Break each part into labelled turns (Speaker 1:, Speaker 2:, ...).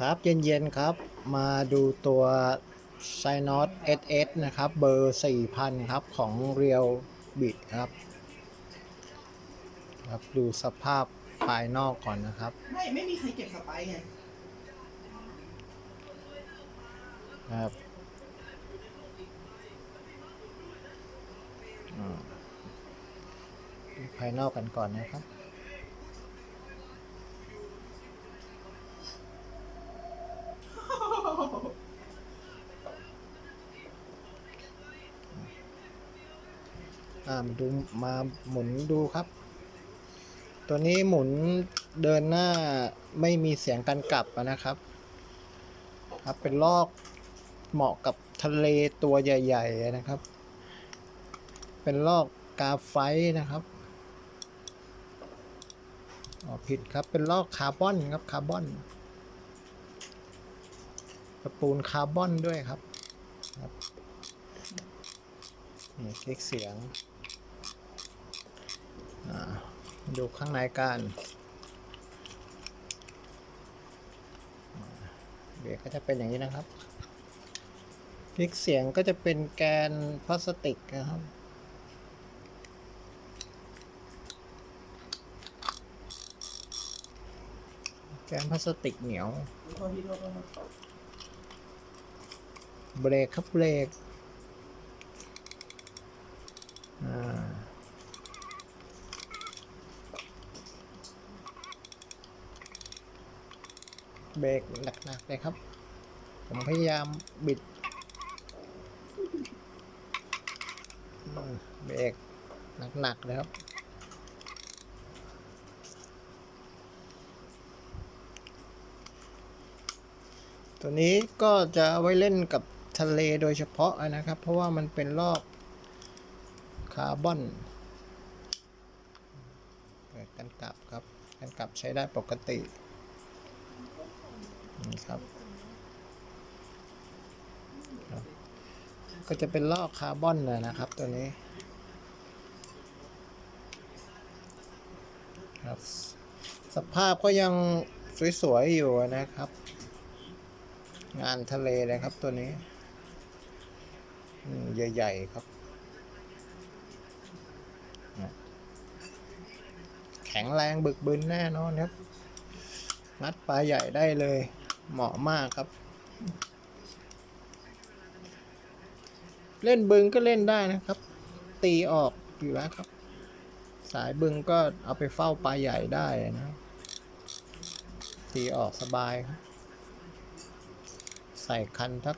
Speaker 1: ครับเย็นๆครับ มาดูตัวไซนอต SS นะครับ เบอร์ 4000 ครับ ของ Real Bit ครับ ครับ ดูสภาพภายนอกก่อนนะครับ
Speaker 2: ไม่ ไม่มีใครเก็บสไปร์ไง
Speaker 1: ครับอ่าดูภายนอกกันก่อนนะครับ อ่ามาดูมาหมุนดูครับ ตัวนี้หมุนเดินหน้าไม่มีเสียงการกลับนะครับ ครับเป็นลอกเหมาะกับทะเลตัวใหญ่ ๆ นะครับ เป็นลอกกาไฟนะครับอ๋อผิดครับเป็นลอกคาร์บอนครับคาร์บอนตะปูนคาร์บอนด้วยครับครับนี่คลิกเสียง ดูข้างในกันเบรกก็จะเป็นอย่างนี้นะครับคลิกเสียงก็จะเป็นแกนพลาสติกนะครับแกนพลาสติกเหนียว
Speaker 2: โทษทีโทษโทษ
Speaker 1: เบรกครับเบรก เบรกหนักๆเลยครับ ผมพยายามบิดเบรกหนักๆเลยครับตัวนี้ก็จะเอาไว้เล่นกับทะเลโดยเฉพาะนะครับ เพราะว่ามันเป็นรอบคาร์บอนกันกลับครับกันกลับใช้ได้ปกติ นี่ครับก็จะเป็นลอกคาร์บอนนะนะครับตัวนี้ครับสภาพก็ยังสวยๆอยู่นะครับ งานทะเลเลยครับตัวนี้ใหญ่ๆครับ แข็งแรงบึกบึนแน่นอนครับงัดปลาใหญ่ได้เลย เหมาะมากครับ เล่นบึงก็เล่นได้นะครับ ตีออกอยู่แล้วครับ สายบึงก็เอาไปเฝ้าปลาใหญ่ได้นะ ตีออกสบายครับ ใส่คันทัก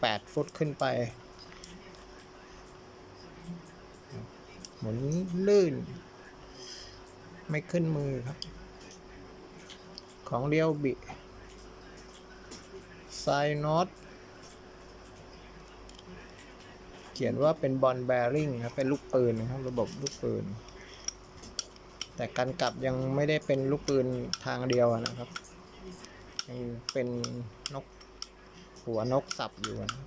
Speaker 1: แปดฟุตขึ้นไป หมุนลื่น ไม่ขึ้นมือครับ ของเรียวบิ ไซน็อตเขียนว่าเป็นบอลแบริ่งครับ เป็นลูกปืนนะครับ ระบบลูกปืน แต่การกลับยังไม่ได้เป็นลูกปืนทางเดียวนะครับ ยังเป็นนกหัวนกสับอยู่นะ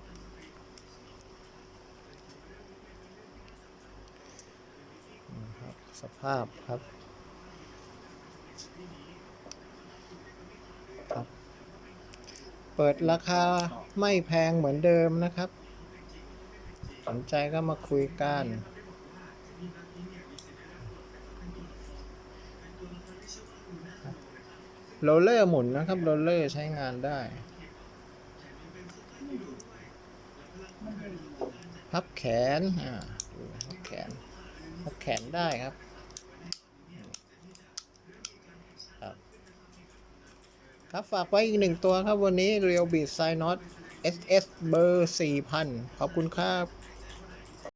Speaker 1: ครับสภาพครับ เปิดราคาไม่แพงเหมือนเดิมนะครับ สนใจก็มาคุยกันโรลเลอร์หมุนนะครับโรลเลอร์ใช้งานได้ พับแขน อ่าพับแขน พับแขนได้ครับ ครับฝากไว้อีกหนึ่งตัวครับวันนี้ Real Beat Sign Not SS เบอร์ 4000 ขอบคุณครับ